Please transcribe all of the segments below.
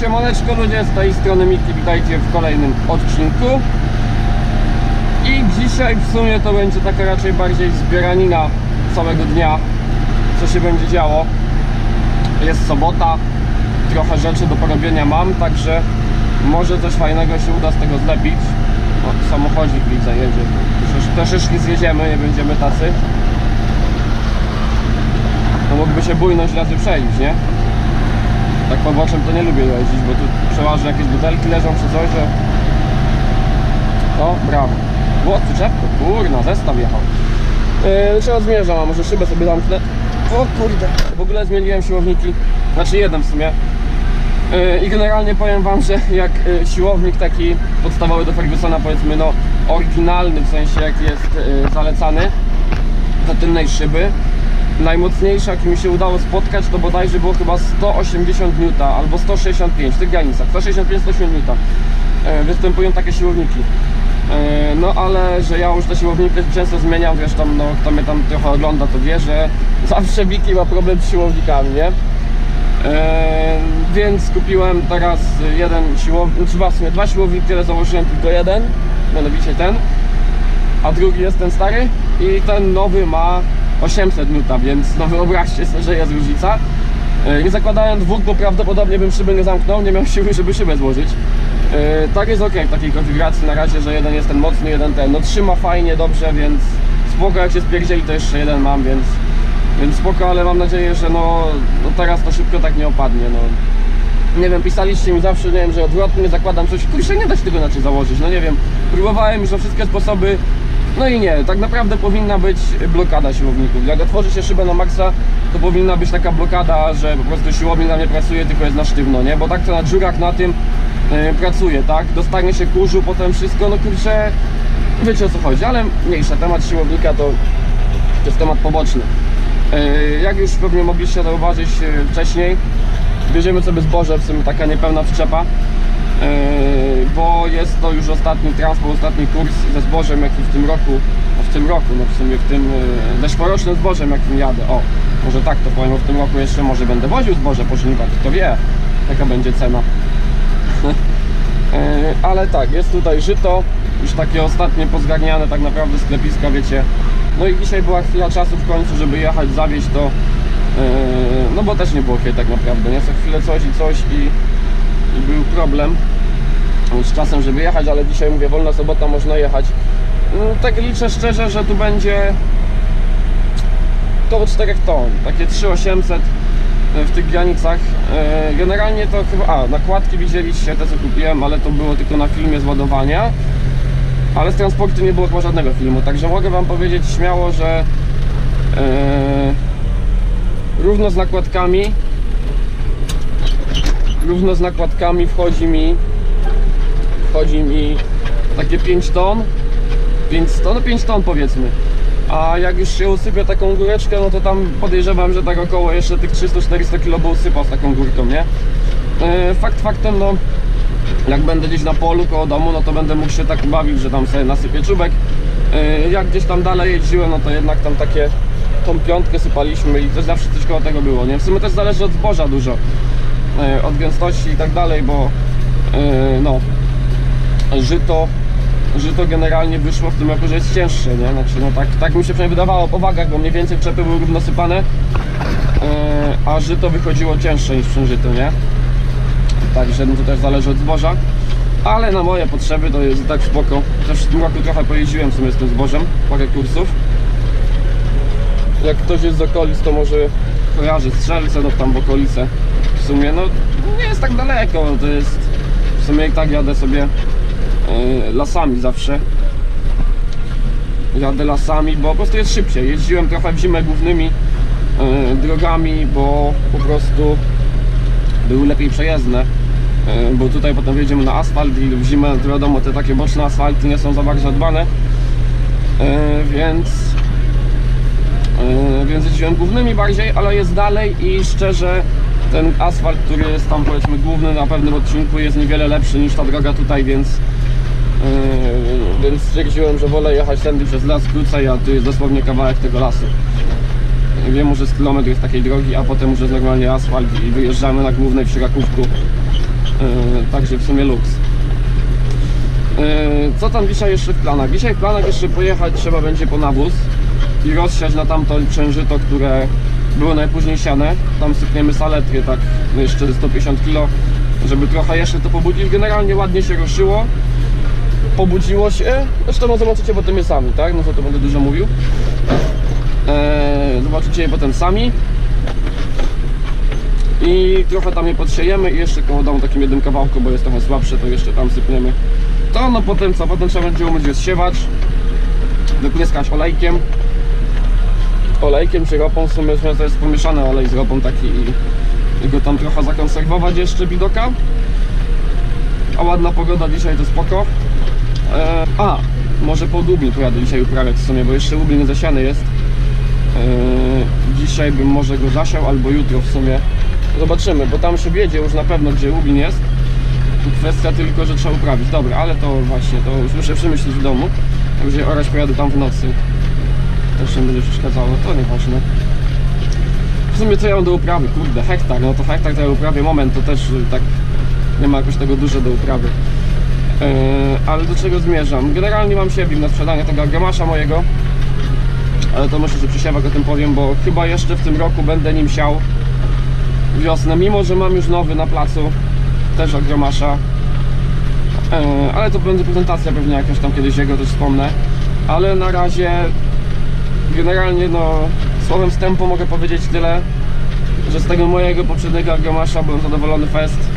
Siemaneczko ludzie, z tej strony Miki, witajcie w kolejnym odcinku. I dzisiaj w sumie to będzie taka raczej bardziej zbieranina całego dnia Co się będzie działo. Jest sobota, trochę rzeczy do porobienia mam, także może coś fajnego się uda z tego zlepić. O, Samochodzik widzę, jedzie. Troszecz- Troszeczkę zjedziemy, nie będziemy tacy. No mógłby się bujność razy przejść, nie? Tak poboczem to nie lubię jeździć, bo tu przeważnie jakieś butelki leżą czy coś, że... O, brawo. Ło, czepko, kurna, zestaw jechał. Yy, zmierzam, a może szybę sobie zamknę. O kurde. W ogóle zmieniłem siłowniki, znaczy jeden w sumie. Yy, I generalnie powiem wam, że jak yy, siłownik taki podstawowy do Fergusona, powiedzmy no oryginalny, w sensie jak jest yy, zalecany do tylnej szyby, najmocniejsze jakie mi się udało spotkać to bodajże było chyba 180 N albo 165 w tych granicach 165-180 N występują takie siłowniki. E, no ale że ja już te siłowniki często zmieniam zresztą no kto mnie tam trochę ogląda to wie, że zawsze Wiki ma problem z siłownikami, nie? E, więc kupiłem teraz jeden siłownik, znaczy dwa siłowniki, które założyłem tylko jeden, mianowicie ten a drugi jest ten stary i ten nowy ma 800 N, więc no wyobraźcie sobie, że jest różnica. E, Nie zakładałem dwóch, bo prawdopodobnie bym szyby nie zamknął, nie miał siły, żeby szybę złożyć. E, Tak jest ok w takiej konfiguracji na razie, że jeden jest ten mocny, jeden ten. No trzyma fajnie, dobrze, więc spoko jak się spierdzieli, to jeszcze jeden mam, więc, więc spoko, ale mam nadzieję, że no, no teraz to szybko tak nie opadnie. No. Nie wiem, pisaliście mi zawsze, nie wiem, że odwrotnie zakładam coś, kurczę, nie da się tego inaczej założyć, no nie wiem, próbowałem już na wszystkie sposoby, no i nie, tak naprawdę powinna być blokada siłowników. Jak otworzy się szybę na maksa, to powinna być taka blokada, że po prostu siłownik na nie pracuje, tylko jest na sztywno, nie? Bo tak to na dziurach na tym yy, pracuje, tak? Dostanie się kurzu, potem wszystko, no kurczę, wiecie o co chodzi, ale mniejsza, temat siłownika to, to jest temat poboczny. Yy, jak już pewnie mogliście zauważyć yy, wcześniej, bierzemy sobie zboże, w sumie taka niepełna przyczepa, yy, bo jest to już ostatni transport, ostatni kurs ze zbożem, jaki w tym roku, no w tym roku, no w sumie w tym yy, zeszłorocznym zbożem, jakim jadę, o, może tak to powiem, w tym roku jeszcze może będę woził zboże po żniwach, kto wie, jaka będzie cena. Yy, ale tak, jest tutaj żyto, już takie ostatnie pozgarniane tak naprawdę sklepiska, wiecie. No i dzisiaj była chwila czasu w końcu, żeby jechać, zawieźć to. Yy, no bo też nie było kiedy tak naprawdę, nie? Co chwilę coś i coś i, i był problem z czasem, żeby jechać, ale dzisiaj mówię, wolna sobota, można jechać. Yy, tak liczę szczerze, że tu będzie około 4 ton, takie 3800 w tych granicach. E, Generalnie to chyba, a nakładki widzieliście, te co kupiłem, ale to było tylko na filmie z ładowania. Ale z transportu nie było chyba żadnego filmu, także mogę Wam powiedzieć śmiało, że e, równo z nakładkami równo z nakładkami wchodzi mi wchodzi mi takie 5 ton 5 ton, no 5 ton powiedzmy a jak już się usypię taką góreczkę, no to tam podejrzewam, że tak około jeszcze tych 300-400 kg by usypał z taką górką, nie? E, Fakt faktem, no jak będę gdzieś na polu koło domu, no to będę mógł się tak bawić, że tam sobie nasypię czubek. E, Jak gdzieś tam dalej jeździłem, no to jednak tam takie tą piątkę sypaliśmy i to zawsze coś koło tego było, nie? W sumie też zależy od zboża dużo, e, od gęstości i tak dalej, bo no żyto żyto generalnie wyszło w tym roku, że jest cięższe, nie? Znaczy, no tak, tak mi się przynajmniej wydawało po wagach, bo mniej więcej czepy były równo sypane, e, a żyto wychodziło cięższe niż przężyto, nie? Także no to też zależy od zboża, ale na moje potrzeby to jest tak spoko. Też w tym roku trochę pojeździłem w sumie z tym zbożem, parę kursów. Jak ktoś jest z okolic, to może kojarzy strzelce, no tam w okolice. W sumie, no nie jest tak daleko, to jest w sumie i tak jadę sobie lasami zawsze. Jadę lasami, bo po prostu jest szybciej. Jeździłem trochę w zimę głównymi e, drogami, bo po prostu były lepiej przejezdne. E, Bo tutaj potem wjedziemy na asfalt i w zimę to wiadomo te takie boczne asfalty nie są za bardzo dbane. E, Więc e, więc jeździłem głównymi bardziej, ale jest dalej i szczerze ten asfalt, który jest tam powiedzmy główny na pewnym odcinku jest niewiele lepszy niż ta droga tutaj, więc Yy, więc stwierdziłem, że wolę jechać tędy przez las krócej, a tu jest dosłownie kawałek tego lasu. Wiem, może z kilometr jest takiej drogi, a potem już jest normalnie asfalt i wyjeżdżamy na głównej przy Rakówku. także w sumie luks. Yy, Co tam dzisiaj jeszcze w planach? Dzisiaj w planach jeszcze pojechać trzeba będzie po nawóz i rozsiać na tamto przężyto, które było najpóźniej siane. Tam sypniemy saletry, tak jeszcze 150 kg, żeby trochę jeszcze to pobudzić. Generalnie ładnie się ruszyło, pobudziło się. Zresztą no zobaczycie potem je sami, tak? No to będę dużo mówił. Eee, zobaczycie je potem sami. I trochę tam je podsiejemy i jeszcze koło domu takim jednym kawałku, bo jest trochę słabsze, to jeszcze tam sypniemy. To no potem co? Potem trzeba będzie umyć rozsiewacz, wypryskać olejkiem. Olejkiem czy ropą, w sumie to jest pomieszany olej z ropą taki i, i go tam trochę zakonserwować jeszcze widoka. A ładna pogoda dzisiaj to spoko. E, a, może po Lublin pojadę dzisiaj uprawiać w sumie, bo jeszcze Lublin zasiany jest. E, dzisiaj bym może go zasiał albo jutro w sumie. Zobaczymy, bo tam się wiedzie już na pewno gdzie Lublin jest. Kwestia tylko, że trzeba uprawić. Dobra, ale to właśnie, to już muszę przemyśleć w domu. Także orać pojadę tam w nocy. Też nie będzie przeszkadzało, to nieważne. W sumie co ja mam do uprawy? Kurde, hektar, no to hektar to ja uprawię moment, to też y, tak nie ma jakoś tego dużo do uprawy. Yy, ale do czego zmierzam? Generalnie mam siewnik na sprzedanie tego gramasza mojego. Ale to myślę, że przy siewach o tym powiem, bo chyba jeszcze w tym roku będę nim siał wiosnę, mimo że mam już nowy na placu, też agromasza. Yy, ale to będzie prezentacja pewnie jakaś tam kiedyś jego też wspomnę. Ale na razie generalnie no słowem wstępu mogę powiedzieć tyle, że z tego mojego poprzedniego agromasza byłem zadowolony fest.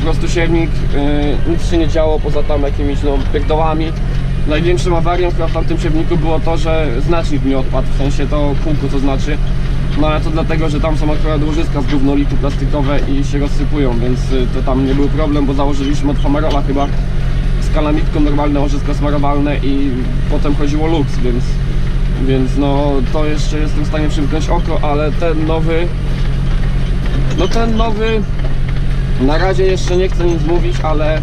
Po prostu siewnik, yy, nic się nie działo poza tam jakimiś no pierdołami. Największym awarią chyba w tamtym siewniku było to, że znacznik mi odpadł, w sensie to kółko to znaczy. No ale to dlatego, że tam są akurat łożyska z gównolitu plastikowe i się rozsypują, więc y, to tam nie był problem, bo założyliśmy od Homerola chyba z kalamitką normalne łożysko smarowalne i potem chodziło lux, więc więc no to jeszcze jestem w stanie przymknąć oko, ale ten nowy no ten nowy na razie jeszcze nie chcę nic mówić, ale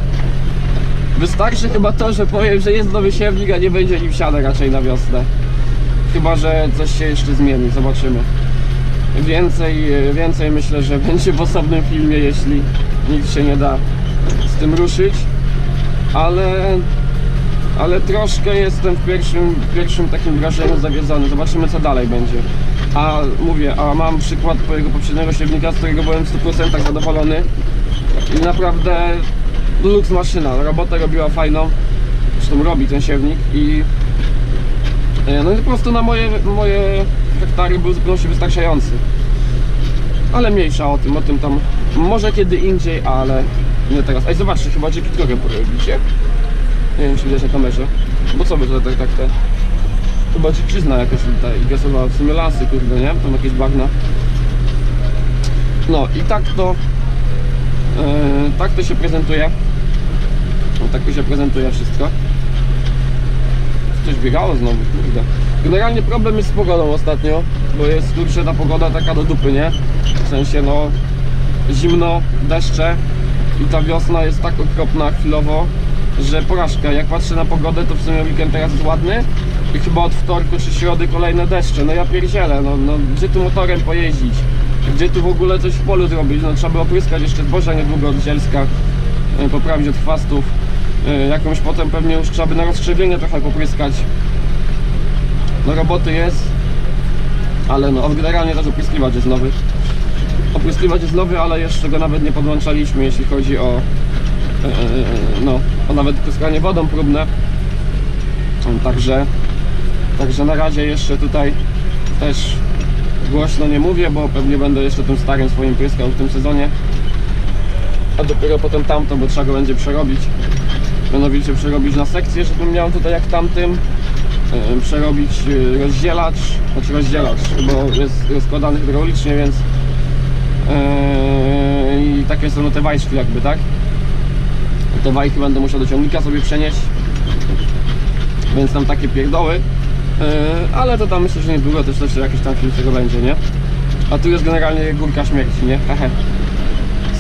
wystarczy chyba to, że powiem, że jest nowy siewnik, a nie będzie nim siane raczej na wiosnę. Chyba, że coś się jeszcze zmieni, zobaczymy. Więcej, więcej myślę, że będzie w osobnym filmie, jeśli nikt się nie da z tym ruszyć. Ale, ale troszkę jestem w pierwszym, pierwszym takim wrażeniu zawiedzony. Zobaczymy co dalej będzie. A mówię, a mam przykład twojego poprzedniego siewnika, z którego byłem w 100% zadowolony. I naprawdę luks maszyna, robotę robiła fajną. Zresztą robi ten siewnik i e, no i po prostu na moje, moje hektary był zupełnie wystarczający. Ale mniejsza o tym, o tym tam może kiedy indziej, ale nie teraz. Ej, zobaczcie, chyba dziki drogę porobicie. Nie wiem, czy widać na kamerze. Bo co by to tak, tak te... Chyba dziczyzna jakaś tutaj i gasowała w sumie lasy, kurde, nie? Tam jakieś bagna. No i tak to... Yy, tak to się prezentuje. No, tak to się prezentuje wszystko. Coś biegało znowu, kurde. Generalnie problem jest z pogodą ostatnio, bo jest kurczę ta pogoda taka do dupy, nie? W sensie no zimno, deszcze i ta wiosna jest tak okropna chwilowo, że porażka. Jak patrzę na pogodę, to w sumie weekend teraz jest ładny i chyba od wtorku czy środy kolejne deszcze. No ja pierdzielę, no, no gdzie tu motorem pojeździć? Gdzie tu w ogóle coś w polu zrobić? No trzeba by opryskać jeszcze zboża niedługo od zielska, e, poprawić od chwastów. E, Jakąś potem pewnie już trzeba by na rozkrzewienie trochę popryskać. No roboty jest, ale no generalnie też opryskiwacz jest nowy. Opryskiwacz jest nowy, ale jeszcze go nawet nie podłączaliśmy, jeśli chodzi o e, no, o nawet pryskanie wodą próbne. Także, także na razie jeszcze tutaj też głośno nie mówię, bo pewnie będę jeszcze tym starym swoim pryskał w tym sezonie. A dopiero potem tamto, bo trzeba go będzie przerobić. Mianowicie przerobić na sekcję, żebym miał tutaj jak tamtym. e, Przerobić e, rozdzielacz, znaczy rozdzielacz, bo jest rozkładany hydraulicznie, więc e, i takie są no te wajszki jakby, tak? Te wajchy będę musiał do ciągnika sobie przenieść, więc tam takie pierdoły. E, ale to tam myślę, że niedługo też też jakiś tam film tego będzie, nie? A tu jest generalnie górka śmierci, nie? Hehe.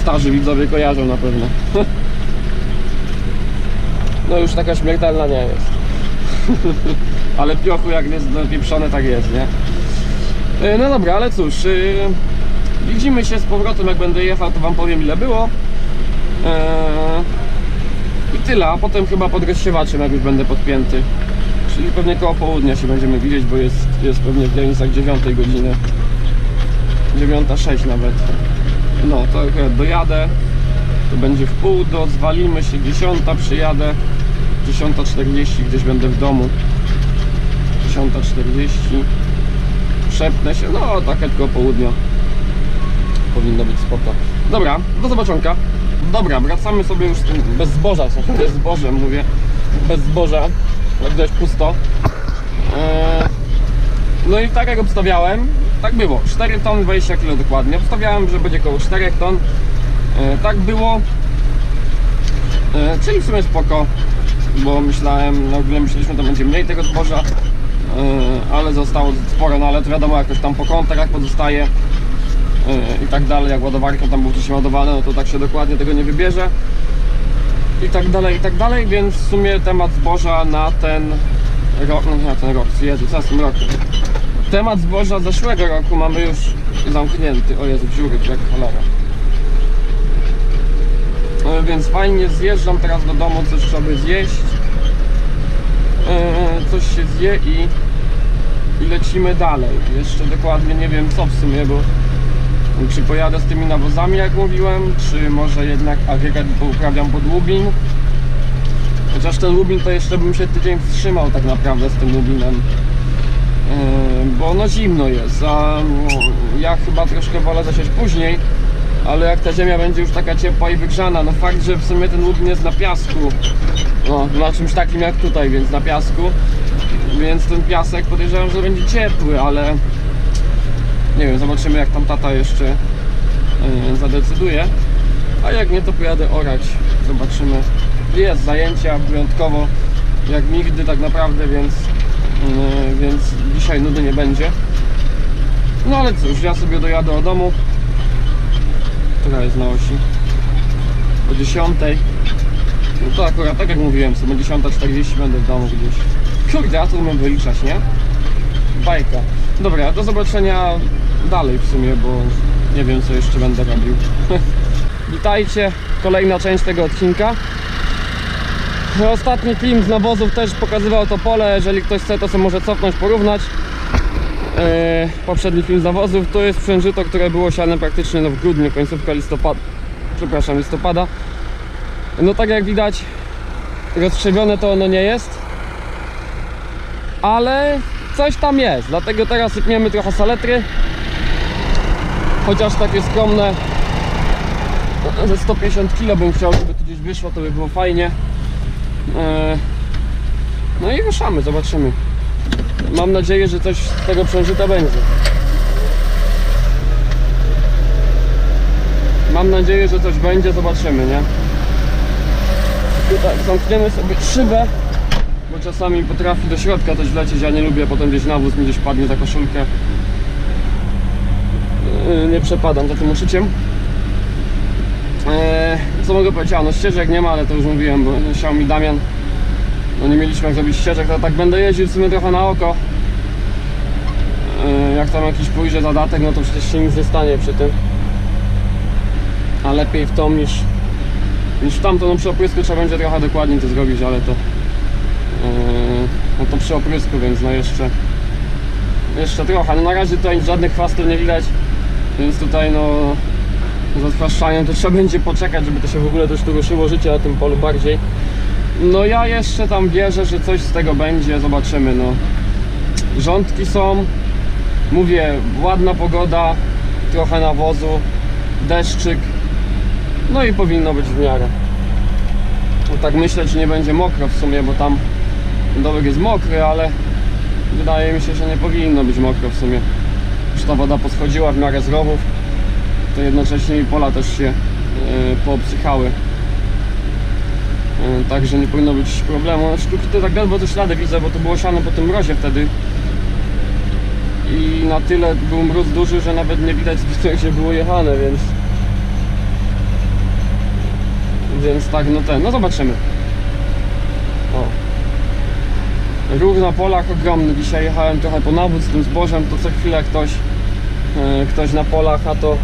Starzy widzowie kojarzą na pewno. No już taka śmiertelna nie jest. ale piochu jak jest dopieprzone, tak jest, nie? E, No dobra, ale cóż, e, widzimy się z powrotem jak będę jechał, to wam powiem ile było. I tyle, a potem chyba pod jak już będę podpięty. Czyli pewnie koło południa się będziemy widzieć, bo jest, jest pewnie w granicach 9 godziny. 9.06 nawet. No, to akurat dojadę. To będzie w pół do, zwalimy się. 10, przyjadę. 10.40, gdzieś będę w domu. 10.40 Szepnę się, no tak koło południa. Powinno być spoko. Dobra, do zobaczonka. Dobra, wracamy sobie już bez zboża, bez zbożem mówię. Bez zboża, jak dość pusto. Eee, No i tak jak obstawiałem, tak było. 4 ton 20 kg dokładnie. Obstawiałem, że będzie około 4 ton. Eee, Tak było. Eee, Czyli w sumie spoko bo myślałem, no w ogóle myśleliśmy, że będzie mniej tego zboża, ale zostało sporo, no ale to wiadomo, jakoś tam po kontrach pozostaje i tak dalej, jak ładowarka tam był wcześniej ładowane, no to tak się dokładnie tego nie wybierze i tak dalej, i tak dalej, więc w sumie temat zboża na ten rok, no nie na ten rok, Jezu, z tym rokiem? Temat zboża zeszłego roku mamy już zamknięty, o Jezu, dziury, jak cholera. E, Więc fajnie zjeżdżam teraz do domu, coś trzeba by zjeść. E, Coś się zje i, i lecimy dalej. Jeszcze dokładnie nie wiem co w sumie, bo czy pojadę z tymi nawozami jak mówiłem, czy może jednak agregat pouprawiam pod Lubin. Chociaż ten Lubin to jeszcze bym się tydzień wstrzymał tak naprawdę z tym Lubinem. E, Bo no zimno jest, a no, ja chyba troszkę wolę zasiać później ale jak ta ziemia będzie już taka ciepła i wygrzana, no fakt, że w sumie ten łupin jest na piasku, no na czymś takim jak tutaj, więc na piasku, więc ten piasek podejrzewam, że będzie ciepły, ale nie wiem, zobaczymy jak tam tata jeszcze yy, zadecyduje, a jak nie to pojadę orać, zobaczymy, jest zajęcia wyjątkowo jak nigdy tak naprawdę, więc, yy, więc dzisiaj nudy nie będzie. No ale cóż, ja sobie dojadę do domu, która jest na osi? O 10 no to akurat tak jak mówiłem sobie o 10.40 będę w domu gdzieś. Kurde, ja to umiem wyliczać, nie? bajka. Dobra, do zobaczenia dalej w sumie, bo nie wiem co jeszcze będę robił witajcie, kolejna część tego odcinka ostatni film z nawozów też pokazywał to pole, jeżeli ktoś chce to sobie może cofnąć, porównać e, poprzedni film z nawozów. To jest przężyto, które było siane praktycznie no, w grudniu, końcówka listopada. Przepraszam, listopada. No tak jak widać, roztrzewione to ono nie jest. Ale coś tam jest, dlatego teraz sypniemy trochę saletry. Chociaż takie skromne ze 150 kg bym chciał, żeby tu gdzieś wyszło, to by było fajnie. E, no i ruszamy, zobaczymy. Mam nadzieję, że coś z tego przężyta będzie. Mam nadzieję, że coś będzie, zobaczymy, nie? Tutaj zamkniemy sobie szybę, bo czasami potrafi do środka coś wlecieć, ja nie lubię, potem gdzieś nawóz mi gdzieś padnie za koszulkę. Yy, Nie przepadam za tym uszyciem. Eee, co mogę powiedzieć? A, no ścieżek nie ma, ale to już mówiłem, bo siał mi Damian no nie mieliśmy jak zrobić ścieżek, to tak będę jeździł w sumie trochę na oko. Yy, Jak tam jakiś pójdzie zadatek, no to przecież się nic nie stanie przy tym. A lepiej w tą niż, niż w tamto. No przy oprysku trzeba będzie trochę dokładniej to zrobić, ale to yy, no to przy oprysku, więc no jeszcze jeszcze trochę. No na razie tutaj żadnych chwastów nie widać, więc tutaj no z odpraszczaniem to trzeba będzie poczekać, żeby to się w ogóle też tu ruszyło życie na tym polu bardziej. No ja jeszcze tam wierzę, że coś z tego będzie, zobaczymy no. Rządki są, mówię, ładna pogoda, trochę nawozu, deszczyk, no i powinno być w miarę. No tak myślę, że nie będzie mokro w sumie, bo tam dołek jest mokry, ale wydaje mi się, że nie powinno być mokro w sumie. Już ta woda poschodziła w miarę z to jednocześnie i pola też się yy, poobsychały. E, Także nie powinno być problemu. Znaczy tu tak ledwo te ślady widzę, bo to było siane po tym mrozie wtedy. I na tyle był mróz duży, że nawet nie widać jak się było jechane, więc... Więc tak, no ten, no zobaczymy. O. Ruch na polach ogromny. Dzisiaj jechałem trochę po nawód z tym zbożem, to co chwilę ktoś, e, ktoś na polach, a to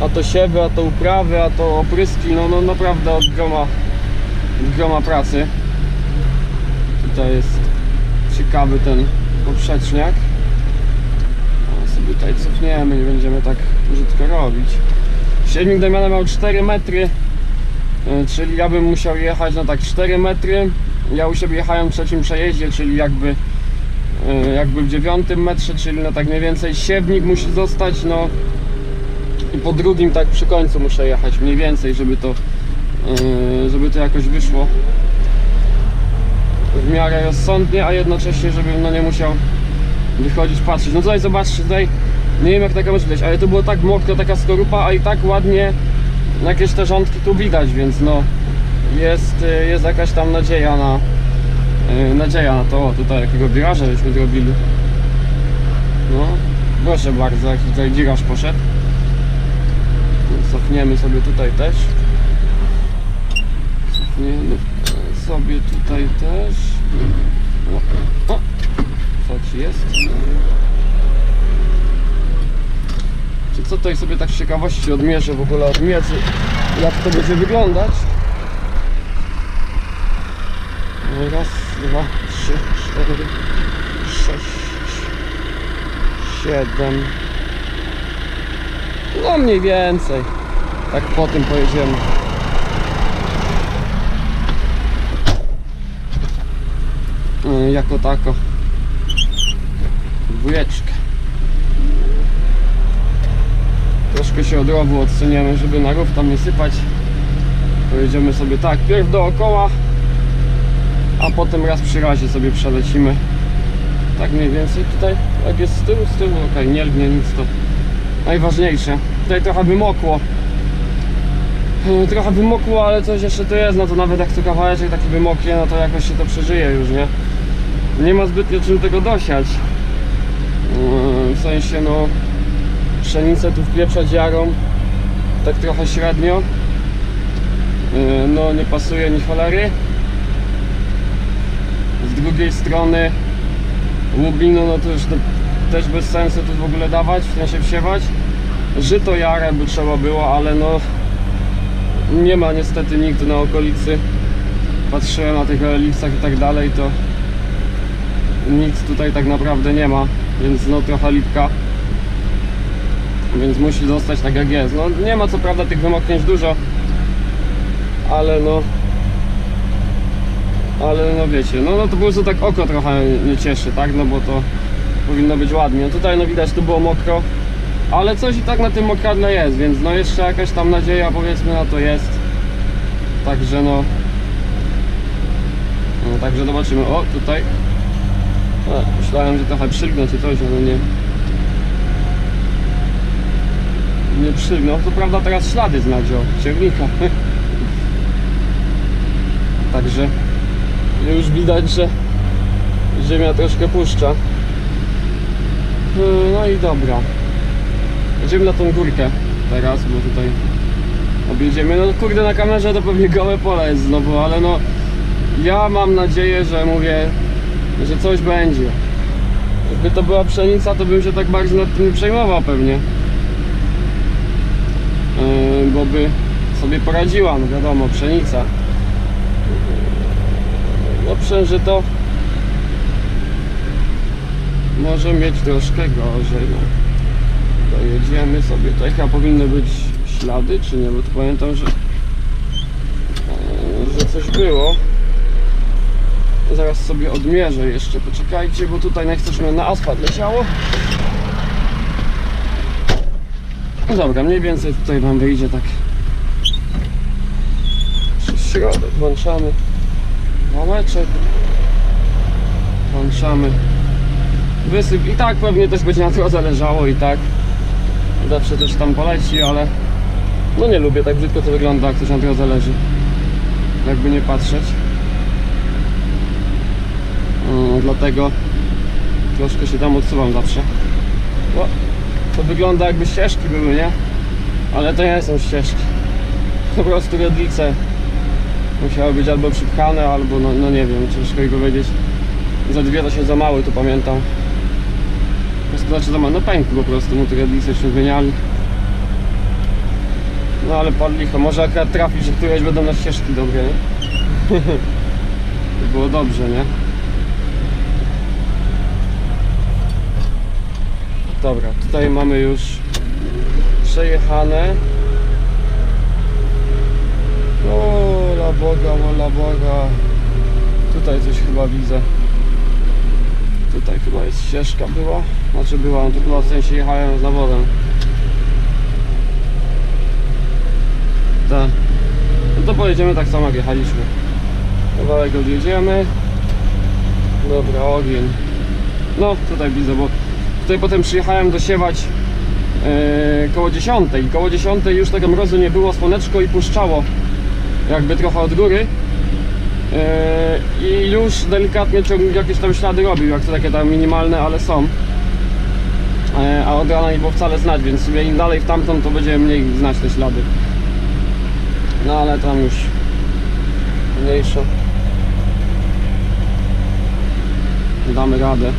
a to siewy, a to uprawy, a to opryski, no, no naprawdę od groma, od groma pracy. Tutaj jest ciekawy ten poprzeczniak. A sobie tutaj cofniemy, nie będziemy tak brzydko robić. Siewnik Damiana miał 4 metry, e, czyli ja bym musiał jechać na tak 4 metry. Ja u siebie jechałem w trzecim przejeździe, czyli jakby e, jakby w dziewiątym metrze, czyli no tak mniej więcej siewnik musi zostać, no i po drugim tak przy końcu muszę jechać mniej więcej, żeby to e, żeby to jakoś wyszło w miarę rozsądnie, a jednocześnie żebym no nie musiał wychodzić, patrzeć. No tutaj zobaczcie, tutaj nie wiem jak taka może być, ale to było tak mokro, taka skorupa, a i tak ładnie jakieś te rządki tu widać, więc no jest, y, jest jakaś tam nadzieja na y, nadzieja na to, tutaj jakiego wiraża żeśmy zrobili. No, proszę bardzo, jaki tutaj wiraż poszedł. Cofniemy sobie tutaj też. Cofniemy sobie tutaj też. O, o. Co ci jest? Czy co tutaj sobie tak z ciekawości odmierzę w ogóle odmierzę jak to będzie wyglądać. Raz, dwa, trzy, cztery, sześć, siedem. No mniej więcej. Tak po tym pojedziemy. Y, Jako tako. Dwójeczkę. Troszkę się od rowu odsuniemy, żeby na rów tam nie sypać. Pojedziemy sobie tak, pierw dookoła, a potem raz przy razie sobie przelecimy. Tak mniej więcej tutaj, jak jest z tyłu, z tyłu, okej, nie lgnie nic to najważniejsze. Tutaj trochę wymokło. Yy, Trochę wymokło, ale coś jeszcze tu jest, no to nawet jak tu kawałeczek taki wymoknie, no to jakoś się to przeżyje już, nie? Nie ma zbytnio czym tego dosiać. Yy, W sensie, no, pszenicę tu wpieprzać jarą, tak trochę średnio. Yy, No, nie pasuje ni cholery. Drugiej strony Lublinu, no to już te, też bez sensu tu w ogóle dawać, w sensie wsiewać. Żyto jarę by trzeba było, ale no nie ma niestety nikt na okolicy. Patrzyłem na tych elipsach i tak dalej, to nic tutaj tak naprawdę nie ma, więc no trochę lipka. Więc musi zostać tak jak jest. No nie ma co prawda tych wymoknięć dużo, ale no ale no wiecie, no, no to po prostu tak oko trochę nie cieszy, tak? No bo to powinno być ładnie. No tutaj no widać tu było mokro, ale coś i tak na tym mokradle jest, więc no jeszcze jakaś tam nadzieja powiedzmy na to jest. Także no no także zobaczymy. O, tutaj myślałem, że trochę przylgnę czy coś, ale nie nie przylgnął. To prawda teraz ślady znadzią ciągnika. Także już widać, że ziemia troszkę puszcza. Yy, No i dobra. Jedziemy na tą górkę teraz, bo tutaj objedziemy. No kurde na kamerze to pewnie gołe pole jest znowu, ale no ja mam nadzieję, że mówię, że coś będzie. Jakby to była pszenica, to bym się tak bardzo nad tym nie przejmował pewnie. Yy, bo by sobie poradziła, no wiadomo, pszenica. No przężyto może mieć troszkę gorzej. No. Dojedziemy sobie. Tutaj chyba powinny być ślady, czy nie? Bo tu pamiętam, że, e, że coś było. Zaraz sobie odmierzę jeszcze. Poczekajcie, bo tutaj najchcesz na asfalt leciało. No dobra, mniej więcej tutaj wam wyjdzie tak. Przez środek włączamy. Małeczek. Włączamy. Wysyp i tak pewnie też będzie na to zależało i tak. Zawsze też tam poleci, ale no nie lubię tak brzydko to wygląda, jak coś na tego zależy. Jakby nie patrzeć. Mm, dlatego troszkę się tam odsuwam zawsze. O, to wygląda jakby ścieżki były, nie? Ale to nie są ścieżki. Po prostu redlice musiały być albo przypchane, albo no, no nie wiem, ciężko mi powiedzieć. Za dwie to się za mały, to pamiętam. Znaczy za mały, no pękły po prostu, mu te redlice się wymieniali. No ale pan licho, może akurat trafi, że któreś będą na ścieżki dobre, nie? to było dobrze, nie? Dobra, tutaj mamy już przejechane. O, la Boga. Tutaj coś chyba widzę. Tutaj chyba jest ścieżka była. Znaczy była, no to chyba w sensie jechałem z zawodem. Tak. No to pojedziemy tak samo jak jechaliśmy. Kawałek odjedziemy. Dobra, ogień. No tutaj widzę, bo tutaj potem przyjechałem dosiewać yy, koło 10 i koło 10 już tego mrozu nie było, słoneczko i puszczało jakby trochę od góry i już delikatnie ciągnik jakieś tam ślady robił, jak to takie tam minimalne, ale są Yy, a od rana nie było wcale znać, więc sobie im dalej w tamtą to będzie mniej znać te ślady no ale tam już mniejsza damy radę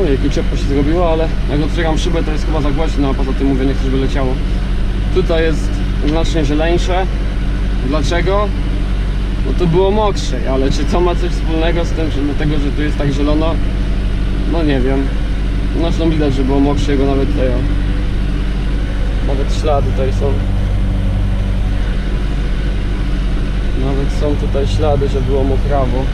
Ojej, jakie ciepło się zrobiło, ale jak otwieram szybę to jest chyba za głośno, a poza tym mówię, nie chcę, żeby leciało. Tutaj jest znacznie zieleńsze. Dlaczego? No to było mokrzej, ale czy to ma coś wspólnego z tym, że dlatego, że tu jest tak zielono? No nie wiem. Zresztą widać, że było mokrzego nawet tutaj. O. Nawet ślady tutaj są. Nawet są tutaj ślady, że było mokrawo.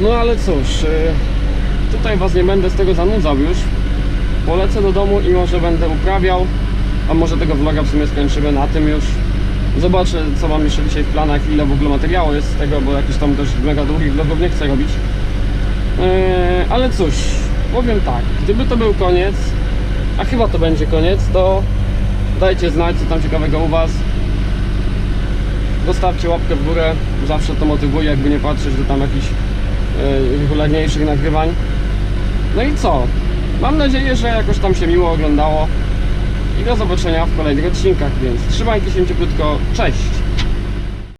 No ale cóż, y, tutaj Was nie będę z tego zanudzał już. Polecę do domu i może będę uprawiał, a może tego vloga w sumie skończymy na tym już. Zobaczę co mam jeszcze dzisiaj w planach, ile w ogóle materiału jest z tego, bo jakiś tam też mega długich vlogów nie chcę robić. Yy, ale cóż, powiem tak, gdyby to był koniec, a chyba to będzie koniec, to dajcie znać co tam ciekawego u Was. Zostawcie łapkę w górę, zawsze to motywuje, jakby nie patrzeć do tam jakichś yy, regularniejszych nagrywań. No i co? Mam nadzieję, że jakoś tam się miło oglądało i do zobaczenia w kolejnych odcinkach, więc trzymajcie się cieplutko, cześć!